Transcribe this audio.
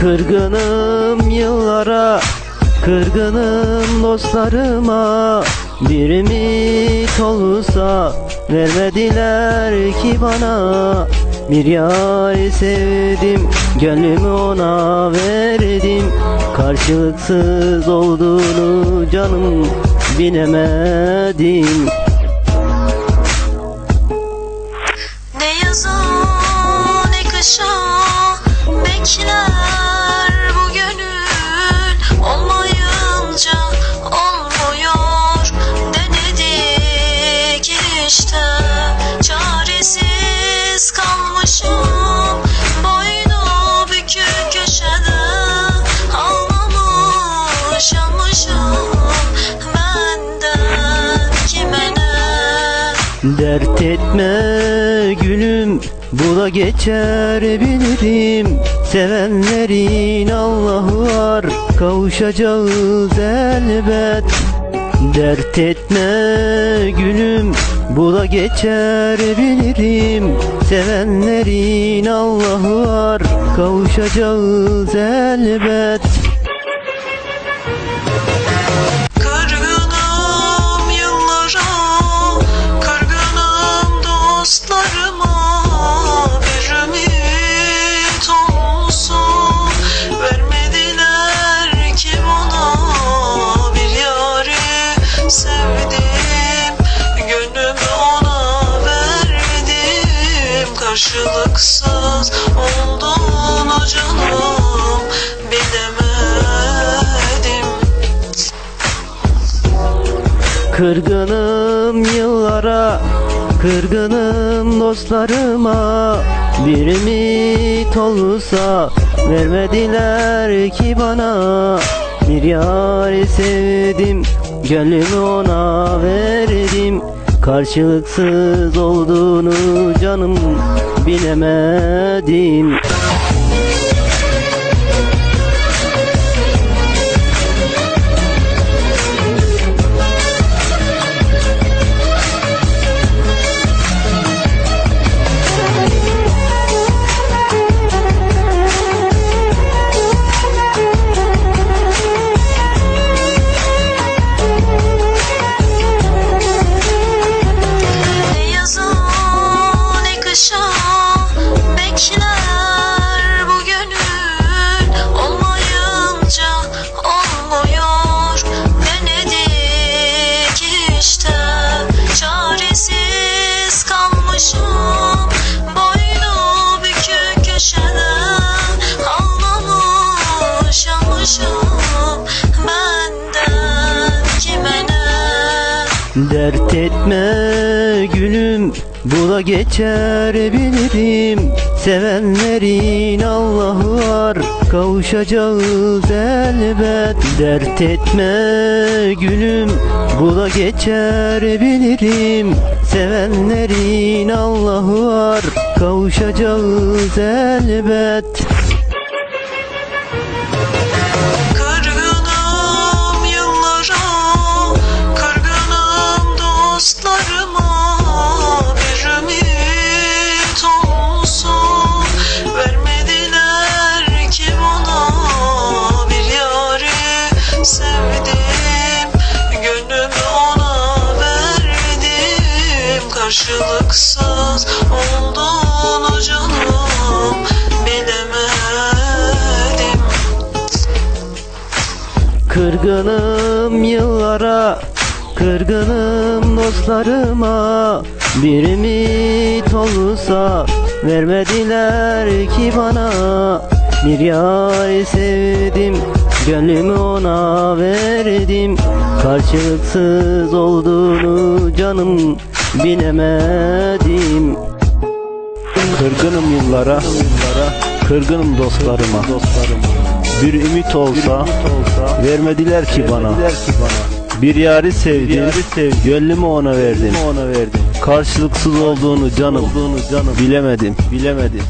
Kırgınım yıllara Kırgınım dostlarıma. Bir ümit olsa Vermediler ki bana. Bir yar sevdim Gönlümü ona verdim. Karşılıksız olduğunu canım bilemedim Dert etme gülüm bu da geçer bilirim Sevenlerin Allah'ı var kavuşacağız elbet. Dert etme gülüm bu da geçer bilirim Sevenlerin Allah'ı var kavuşacağız elbet Karşılıksız olduğunu canım bilemedim. Kırgınım yıllara Kırgınım dostlarıma. Bir ümit olsa Vermediler ki bana. Bir yar sevdim Gönlümü ona verdim Karşılıksız olduğunu canım bilemedim Dert etme gülüm bu da geçer bilirim Sevenlerin Allah'ı var kavuşacağız elbet. Dert etme gülüm bu da geçer bilirim Sevenlerin Allah'ı var kavuşacağız elbet Kırgınım yıllara Kırgınım dostlarıma. Bir ümit olsa Vermediler ki bana. Bir yar sevdim Gönlümü ona verdim. Karşılıksız olduğunu canım bilemedim. Kırgınım yıllara, kırgınım dostlarıma. Bir ümit olsa, vermediler ki bana. Bir yari sevdim, gönlümü ona verdim. Karşılıksız olduğunu canım, bilemedim, bilemedim.